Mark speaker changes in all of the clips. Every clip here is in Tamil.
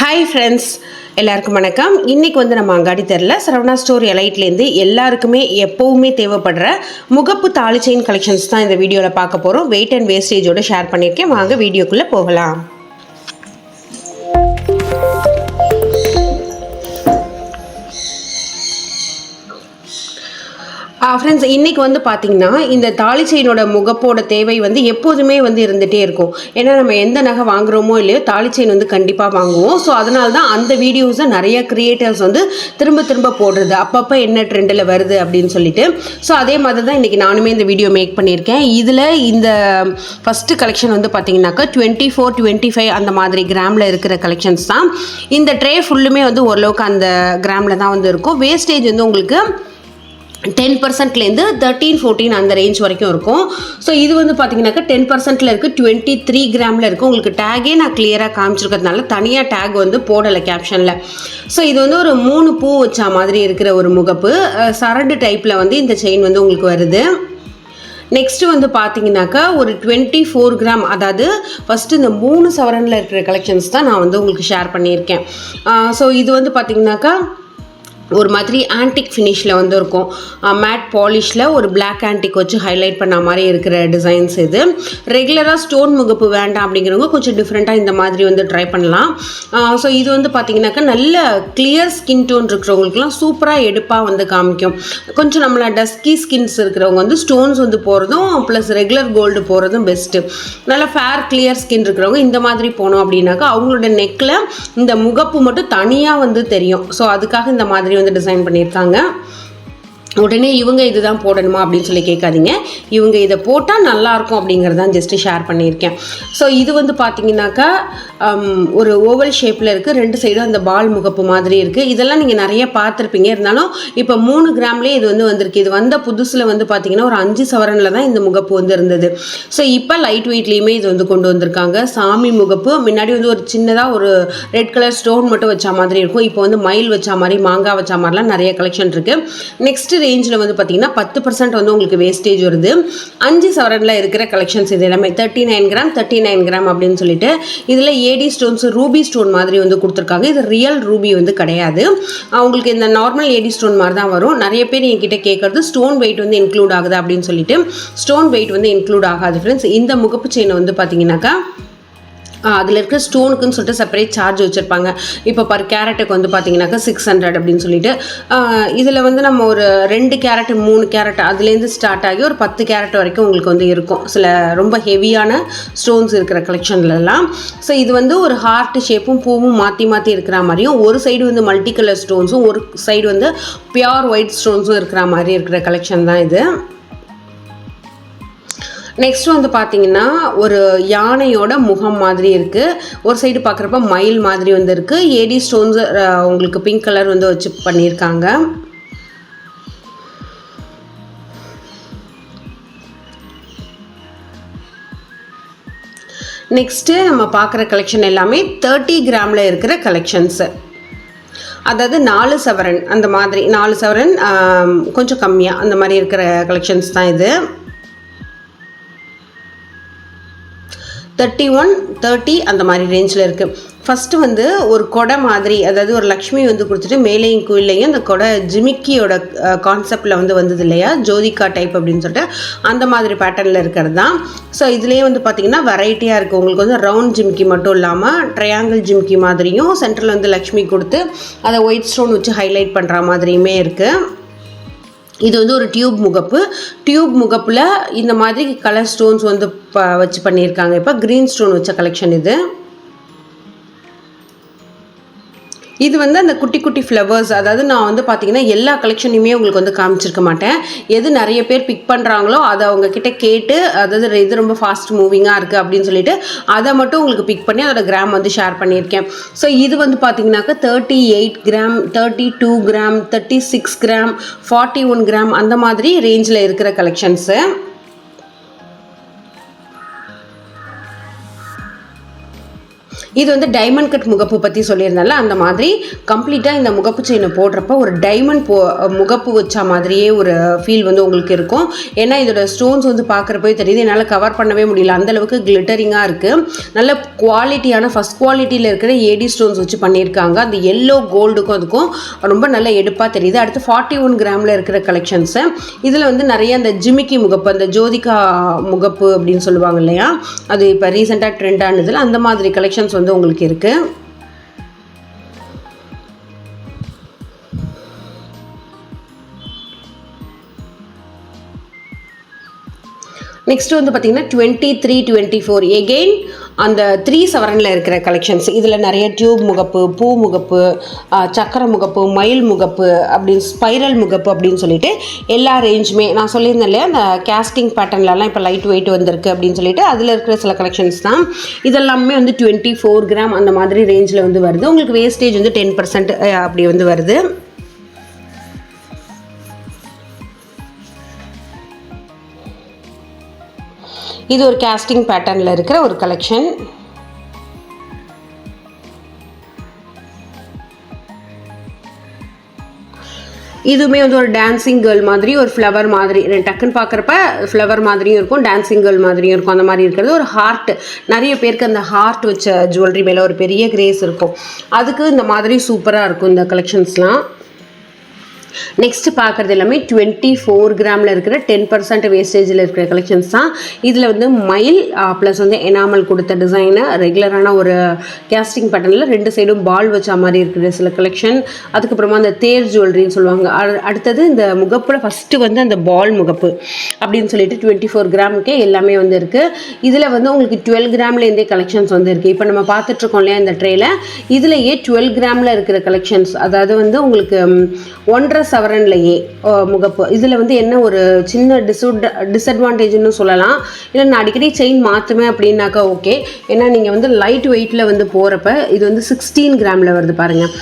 Speaker 1: ஹாய் ஃப்ரெண்ட்ஸ் எல்லாருக்கும் வணக்கம். இன்றைக்கி வந்து நம்ம அங்காடி தெரில சரவணா ஸ்டோர் எலைட்லேருந்து எல்லாருக்குமே எப்போவுமே தேவைப்படுற முகப்பு தாலி செயின் கலெக்ஷன்ஸ் தான் இந்த வீடியோவில் பார்க்க போகிறோம் வெயிட் அண்ட் வேஸ்டேஜோடு ஷேர் பண்ணியிருக்கேன். வாங்க வீடியோக்குள்ளே போகலாம். ஃப்ரெண்ட்ஸ் இன்றைக்கி வந்து பார்த்திங்கன்னா இந்த தாலி செயினோட முகப்போட தேவை வந்து எப்போதுமே வந்து இருந்துகிட்டே இருக்கும். ஏன்னா நம்ம எந்த நகை வாங்குறோமோ இல்லையோ தாலி செயின் வந்து கண்டிப்பாக வாங்குவோம். ஸோ அதனால தான் அந்த வீடியோஸை நிறைய கிரியேட்டர்ஸ் வந்து திரும்ப திரும்ப போடுறது. அப்பப்போ என்ன ட்ரெண்டில் வருது அப்படின்னு சொல்லிட்டு. ஸோ அதே மாதிரி தான் இன்றைக்கி நானுமே இந்த வீடியோ மேக் பண்ணியிருக்கேன். இதில் இந்த ஃபஸ்ட்டு கலெக்ஷன் வந்து பார்த்தீங்கன்னாக்கா டுவெண்ட்டி ஃபோர் டுவெண்ட்டி ஃபைவ் அந்த மாதிரி கிராமில் இருக்கிற கலெக்ஷன்ஸ் தான். இந்த ட்ரே ஃபுல்லுமே வந்து ஓரளவுக்கு அந்த கிராமில் தான் வந்து இருக்கும். வேஸ்டேஜ் வந்து உங்களுக்கு டென் பர்சன்ட்லேருந்து தேர்ட்டீன் ஃபோர்டீன் அந்த ரேஞ்ச் வரைக்கும் இருக்கும். ஸோ இது வந்து பார்த்தீங்கன்னாக்கா டென் பர்சன்ட்டில் இருக்குது டுவெண்ட்டி த்ரீ கிராமில் இருக்குது உங்களுக்கு டேகே நான் கிளியராக காமிச்சிருக்கிறதுனால தனியாக டேக் வந்து போடலை கேப்ஷனில் ஸோ இது வந்து ஒரு மூணு பூ வச்சா மாதிரி இருக்கிற ஒரு முகப்பு. அஹ் சரடு டைப்பில் வந்து இந்த செயின் வந்து உங்களுக்கு வருது. நெக்ஸ்ட்டு வந்து பார்த்தீங்கன்னாக்கா ஒரு டுவெண்ட்டி ஃபோர் கிராம் அதாவது ஃபஸ்ட்டு இந்த மூணு சவரனில் இருக்கிற கலெக்ஷன்ஸ் தான் நான் வந்து உங்களுக்கு ஷேர் பண்ணியிருக்கேன். ஸோ இது வந்து பார்த்தீங்கன்னாக்கா ஒரு மாதிரி ஆன்டிக் ஃபினிஷில் வந்து இருக்கும். மேட் பாலிஷில் ஒரு பிளாக் ஆன்டிக் வச்சு ஹைலைட் பண்ண மாதிரி இருக்கிற டிசைன்ஸ் இது. ரெகுலராக ஸ்டோன் முகப்பு வேண்டாம் அப்படிங்கிறவங்க கொஞ்சம் டிஃப்ரெண்ட்டாக இந்த மாதிரி வந்து ட்ரை பண்ணலாம். ஸோ இது வந்து பார்த்தீங்கன்னாக்கா நல்ல கிளியர் ஸ்கின் டோன் இருக்கிறவங்களுக்குலாம் சூப்பராக எடுப்பாக வந்து காமிக்கும். கொஞ்சம் நம்மளை டஸ்கி ஸ்கின்ஸ் இருக்கிறவங்க வந்து ஸ்டோன்ஸ் வந்து போகிறதும் ப்ளஸ் ரெகுலர் கோல்டு போகிறதும் பெஸ்ட்டு நல்ல ஃபேர் கிளியர் ஸ்கின் இருக்கிறவங்க இந்த மாதிரி போனோம் அப்படின்னாக்கா அவங்களோட நெக்கில் இந்த முகப்பு மட்டும் தனியாக வந்து தெரியும். ஸோ அதுக்காக இந்த மாதிரி வந்து டிசைன் பண்ணியிருக்காங்க. உடனே இவங்க இதுதான் போடணுமா அப்படின்னு சொல்லி கேட்காதீங்க. இவங்க இதை போட்டால் நல்லாயிருக்கும் அப்படிங்கிறது தான் ஜஸ்ட்டு ஷேர் பண்ணியிருக்கேன். ஸோ இது வந்து பார்த்தீங்கன்னாக்கா ஒரு ஓவல் ஷேப்பில் இருக்குது ரெண்டு சைடும் அந்த பால் முகப்பு மாதிரி இருக்குது இதெல்லாம் நீங்கள் நிறைய பார்த்துருப்பீங்க. இருந்தாலும் இப்போ மூணு கிராம்லேயே இது வந்து வந்திருக்கு. இது வந்த புதுசில் வந்து பார்த்தீங்கன்னா ஒரு அஞ்சு சவரனில் தான் இந்த முகப்பு வந்து இருந்தது. ஸோ இப்போ லைட் வெயிட்லேயுமே இது வந்து கொண்டு வந்திருக்காங்க. சாமி முகப்பு. முன்னாடி வந்து ஒரு சின்னதாக ஒரு ரெட் கலர் ஸ்டோன் மட்டும் வச்ச மாதிரி இருக்கும். இப்போ வந்து மயில் வச்ச மாதிரி மாங்காய் வச்ச மாதிரிலாம் நிறைய கலெக்ஷன் இருக்குது நெக்ஸ்ட்டு ரேஞ்சில் வந்து பார்த்தீங்கன்னா பத்து பர்சன்ட் வந்து உங்களுக்கு வேஸ்டேஜ் வருது. அஞ்சு சவரனில் இருக்கிற கலெக்ஷன்ஸ் இது எல்லாமே thirty nine gram thirty nine gram அப்படின்னு சொல்லிட்டு இதில் ஏடி ஸ்டோன்ஸ் ரூபி ஸ்டோன் மாதிரி வந்து கொடுத்துருக்காங்க. இது ரியல் ரூபி வந்து கிடையாது. அவங்களுக்கு இந்த நார்மல் ஏடி ஸ்டோன் மாதிரி தான் வரும். நிறைய பேர் என்கிட்ட கேட்குறது ஸ்டோன் வெயிட் வந்து இன்க்ளூட் ஆகுது? அப்படின்னு சொல்லிட்டு. ஸ்டோன் வெயிட் வந்து இன்க்ளூட் ஆகாது ஃப்ரெண்ட்ஸ் இந்த முகப்பு செயினை வந்து பார்த்தீங்கன்னாக்கா அதில் இருக்க ஸ்டோனுக்குன்னு சொல்லிட்டு செப்பரேட் சார்ஜ் வச்சுருப்பாங்க. இப்போ பர் கேரட்டுக்கு வந்து பார்த்தீங்கன்னாக்கா சிக்ஸ் ஹண்ட்ரட் அப்படின்னு சொல்லிட்டு இதில் வந்து நம்ம ஒரு ரெண்டு கேரட் மூணு கேரட் அதுலேருந்து ஸ்டார்ட் ஆகி ஒரு பத்து கேரட் வரைக்கும் உங்களுக்கு வந்து இருக்கும். சில ரொம்ப ஹெவியான ஸ்டோன்ஸ் இருக்கிற கலெக்ஷன்லலாம் ஸோ இது வந்து ஒரு ஹார்ட் ஷேப்பும் பூவும் மாற்றி மாற்றி இருக்கிற மாதிரியும் ஒரு சைடு வந்து மல்டி கலர் ஸ்டோன்ஸும் ஒரு சைடு வந்து பியோர் ஒயிட் ஸ்டோன்ஸும் இருக்கிற மாதிரி இருக்கிற கலெக்ஷன் தான் இது. நெக்ஸ்ட் வந்து பார்த்தீங்கன்னா ஒரு யானையோட முகம் மாதிரி இருக்குது ஒரு சைடு பார்க்குறப்ப மயில் மாதிரி வந்து இருக்குது ஏடி ஸ்டோன்ஸ் உங்களுக்கு பிங்க் கலர் வந்து வச்சு பண்ணியிருக்காங்க நெக்ஸ்ட்டு நம்ம பார்க்குற கலெக்ஷன் எல்லாமே தேர்ட்டி கிராமில் இருக்கிற கலெக்ஷன்ஸு அதாவது நாலு சவரன் அந்த மாதிரி நாலு சவரன் கொஞ்சம் கம்மியாக அந்த மாதிரி இருக்கிற கலெக்ஷன்ஸ் தான் இது. தேர்ட்டி ஒன் தேர்ட்டி அந்த மாதிரி ரேஞ்சில் இருக்குது ஃபஸ்ட்டு வந்து ஒரு கொடை மாதிரி அதாவது ஒரு லக்ஷ்மி வந்து கொடுத்துட்டு மேலேயும் கீழேயும் அந்த கொடை ஜிமிக்கியோட கான்செப்டில் வந்து வந்தது இல்லையா? ஜோதிகா டைப் அப்படின்னு சொல்லிட்டு அந்த மாதிரி பேட்டர்னில் இருக்கிறது தான். ஸோ இதுலேயே வந்து பார்த்திங்கன்னா வெரைட்டியாக இருக்குது உங்களுக்கு வந்து ரவுண்ட் ஜிமிக்கி மட்டும் இல்லாமல் ட்ரையாங்கிள் ஜிமிக்கி மாதிரியும் சென்டரில் வந்து லக்ஷ்மி கொடுத்து அதை ஒயிட் ஸ்டோன் வச்சு ஹைலைட் பண்ணுற மாதிரியுமே இருக்குது இது வந்து ஒரு டியூப் முகப்பு. டியூப் முகப்பில் இந்த மாதிரி கலர் ஸ்டோன்ஸ் வந்து ப வச்சு பண்ணியிருக்காங்க. இப்போ க்ரீன் ஸ்டோன் வச்ச கலெக்ஷன் இது. இது வந்து அந்த குட்டி குட்டி ஃப்ளவர்ஸ் அதாவது நான் வந்து பார்த்தீங்கன்னா எல்லா கலெக்ஷனையுமே உங்களுக்கு வந்து காமிச்சிருக்க மாட்டேன். எது நிறைய பேர் பிக் பண்ணுறாங்களோ அதை அவங்க கிட்ட கேட்டு அதாவது இது ரொம்ப ஃபாஸ்ட் மூவிங்காக இருக்குது அப்படின்னு சொல்லிட்டு அதை மட்டும் உங்களுக்கு பிக் பண்ணி அதோட கிராம் வந்து ஷேர் பண்ணியிருக்கேன். ஸோ இது வந்து பார்த்தீங்கன்னாக்கா thirty eight gram thirty two gram thirty six gram forty one gram அந்த மாதிரி ரேஞ்சில் இருக்கிற கலெக்ஷன்ஸு இது வந்து டைமண்ட் கட் முகப்பு பற்றி சொல்லியிருந்தால அந்த மாதிரி கம்ப்ளீட்டாக இந்த முகப்பு செயினை போடுறப்ப ஒரு டைமண்ட் போ முகப்பு வச்ச மாதிரியே ஒரு ஃபீல் வந்து உங்களுக்கு இருக்கும். ஏன்னா இதோட ஸ்டோன்ஸ் வந்து பார்க்குறப்போ தெரியுது. என்னால் கவர் பண்ணவே முடியல. அந்தளவுக்கு கிளிட்டரிங்காக இருக்குது நல்ல குவாலிட்டியான ஃபஸ்ட் குவாலிட்டியில் இருக்கிற ஏடி ஸ்டோன்ஸ் வச்சு பண்ணியிருக்காங்க. அந்த எல்லோ கோல்டுக்கும் அதுக்கும் ரொம்ப நல்ல எடுப்பாக தெரியுது. அடுத்து ஃபார்ட்டி ஒன் கிராமில் இருக்கிற கலெக்ஷன்ஸு இதில் வந்து நிறைய அந்த ஜிமிக்கி முகப்பு அந்த ஜோதிகா முகப்பு அப்படின்னு சொல்லுவாங்க இல்லையா? அது இப்போ ரீசெண்டாக ட்ரெண்ட் ஆனதில் அந்த மாதிரி கலெக்ஷன்ஸ் வந்து உங்களுக்கு இருக்குது நெக்ஸ்ட் வந்து பார்த்தீங்கன்னா twenty three twenty four again அந்த த்ரீ சவரனில் இருக்கிற கலெக்ஷன்ஸ் இதில் நிறைய டியூப் முகப்பு பூ முகப்பு சக்கர முகப்பு மயில் முகப்பு அப்படின்னு ஸ்பைரல் முகப்பு அப்படின்னு சொல்லிட்டு எல்லா ரேஞ்சுமே நான் சொல்லியிருந்தேன் இல்லையா அந்த கேஸ்டிங் பேட்டர்ன்லலாம் இப்போ லைட் வெயிட் வந்திருக்கு அப்படின்னு சொல்லிட்டு அதில் இருக்கிற சில கலெக்ஷன்ஸ் தான். இதெல்லாமே வந்து டுவெண்ட்டி ஃபோர் கிராம் அந்த மாதிரி ரேஞ்சில் வந்து வருது. உங்களுக்கு வேஸ்டேஜ் வந்து டென் பர்சன்ட் அப்படி வந்து வருது. இது ஒரு கேஸ்டிங் பேட்டர்னில் இருக்கிற ஒரு கலெக்ஷன் இதுவுமே வந்து ஒரு டான்சிங் கேர்ள் மாதிரி ஒரு ஃப்ளவர் மாதிரி டக்குன்னு பார்க்குறப்ப ஃப்ளவர் மாதிரியும் இருக்கும் டான்சிங் கேர்ள் மாதிரியும் இருக்கும். அந்த மாதிரி இருக்கிறது ஒரு ஹார்ட் நிறைய பேருக்கு அந்த ஹார்ட் வச்ச ஜுவல்லரி மேலே ஒரு பெரிய கிரேஸ் இருக்கும். அதுக்கு இந்த மாதிரி சூப்பராக இருக்கும் இந்த கலெக்ஷன்ஸ்லாம் நெக்ஸ்ட் பார்க்குறது எல்லாமே டுவெண்ட்டி ஃபோர் கிராமில் இருக்கிற டென் பர்சன்ட் வேஸ்டேஜில் இருக்கிற கலெக்ஷன்ஸ் தான். இதில் வந்து மயில் ப்ளஸ் வந்து எனாமல் கொடுத்த டிசைனு ரெகுலரான ஒரு கேஸ்டிங் பேட்டர்னில் ரெண்டு சைடும் பால் வச்ச மாதிரி இருக்கிற சில கலெக்ஷன் அதுக்கப்புறமா அந்த தேர் ஜுவல்லரின்னு சொல்லுவாங்க. அடுத்தது இந்த முகப்பில் ஃபஸ்ட்டு வந்து அந்த பால் முகப்பு அப்படின்னு சொல்லிட்டு டுவெண்ட்டி ஃபோர் கிராமுக்கே எல்லாமே வந்து இருக்குது இதில் வந்து உங்களுக்கு டுவெல் கிராம்லேருந்தே கலெக்ஷன்ஸ் வந்து இருக்குது இப்போ நம்ம பார்த்துட்ருக்கோம் இல்லையா இந்த ட்ரேயில் இதுலேயே டுவெல் கிராமில் இருக்கிற கலெக்ஷன்ஸ் அதாவது வந்து உங்களுக்கு ஒன்றரை ஒன்றரை சவரன்லையே முகப்பு. இதில் வந்து என்ன ஒரு சின்ன டிஸ்அட் டிஸ்அட்வான்டேஜ்னு சொல்லலாம். இல்லை நான் அடிக்கடி செயின் மாற்றுவேன் அப்படின்னாக்கா ஓகே ஏன்னா நீங்கள் வந்து லைட் வெயிட்டில் வந்து போகிறப்ப இது வந்து சிக்ஸ்டீன் கிராமில் வருது பாருங்கள்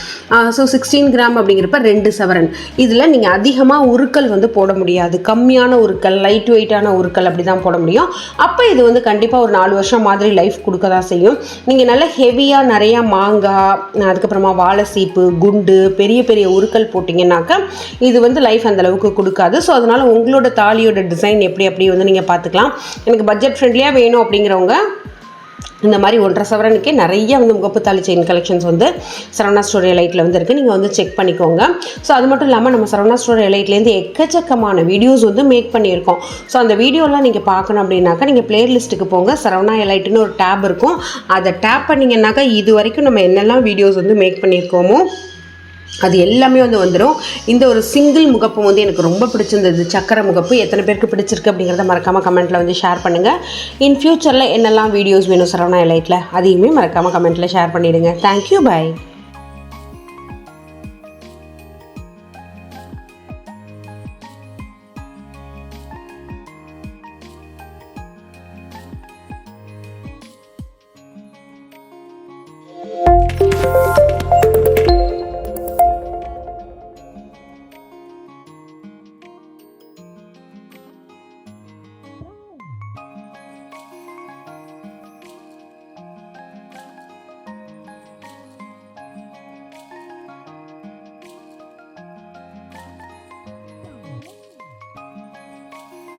Speaker 1: ஸோ சிக்ஸ்டீன் கிராம் அப்படிங்கிறப்ப ரெண்டு சவரன். இதில் நீங்கள் அதிகமாக உருக்கள் வந்து போட முடியாது. கம்மியான உருக்கள் லைட் வெயிட்டான உருக்கள் அப்படி தான் போட முடியும். அப்போ இது வந்து கண்டிப்பாக ஒரு நாலு வருஷம் மாதிரி லைஃப் கொடுக்க தான் செய்யும். நீங்கள் நல்ல ஹெவியாக நிறையா மாங்காய் அதுக்கப்புறமா வாழை சீப்பு குண்டு பெரிய பெரிய உருக்கள் போட்டிங்கன்னாக்கா இது வந்து லைஃப் அந்த அளவுக்கு கொடுக்காது. ஸோ அதனால் உங்களோட தாலியோட டிசைன் எப்படி அப்படி வந்து நீங்கள் பார்த்துக்கலாம். எனக்கு பட்ஜெட் ஃப்ரெண்ட்லியாக வேணும் அப்படிங்கிறவங்க இந்த மாதிரி ஒன்றரை சவரனுக்கே நிறைய வந்து முகப்பு தாலி செயின் கலெக்ஷன்ஸ் வந்து சரவணா ஸ்டோரி லைட்டில் வந்து இருக்குது நீங்கள் வந்து செக் பண்ணிக்கோங்க. ஸோ அது மட்டும் இல்லாமல் நம்ம சரவணா ஸ்டோரி லைட்லேருந்து எக்கச்சக்கமான வீடியோஸ் வந்து மேக் பண்ணியிருக்கோம். ஸோ அந்த வீடியோலாம் நீங்கள் பார்க்கணும் அப்படின்னாக்கா நீங்கள் பிளேலிஸ்ட்டுக்கு போங்க. சரவணா எலைட்டுன்னு ஒரு டேப் இருக்கும். அதை டேப் பண்ணிங்கன்னாக்கா இது வரைக்கும் நம்ம என்னெல்லாம் வீடியோஸ் வந்து மேக் பண்ணியிருக்கோமோ அது எல்லாமே வந்து வந்துடும் இந்த ஒரு சிங்கிள் முகப்பு வந்து எனக்கு ரொம்ப பிடிச்சிருந்தது. சக்கர முகப்பு எத்தனை பேருக்கு பிடிச்சிருக்கு அப்படிங்கிறத மறக்காமல் கமெண்ட்டில் வந்து ஷேர் பண்ணுங்கள் இன் ஃப்யூச்சரில் என்னெல்லாம் வீடியோஸ் வேணும் சரவணா லைட்டில் அதையுமே மறக்காமல் கமெண்ட்டில் ஷேர் பண்ணிவிடுங்க தேங்க்யூ பை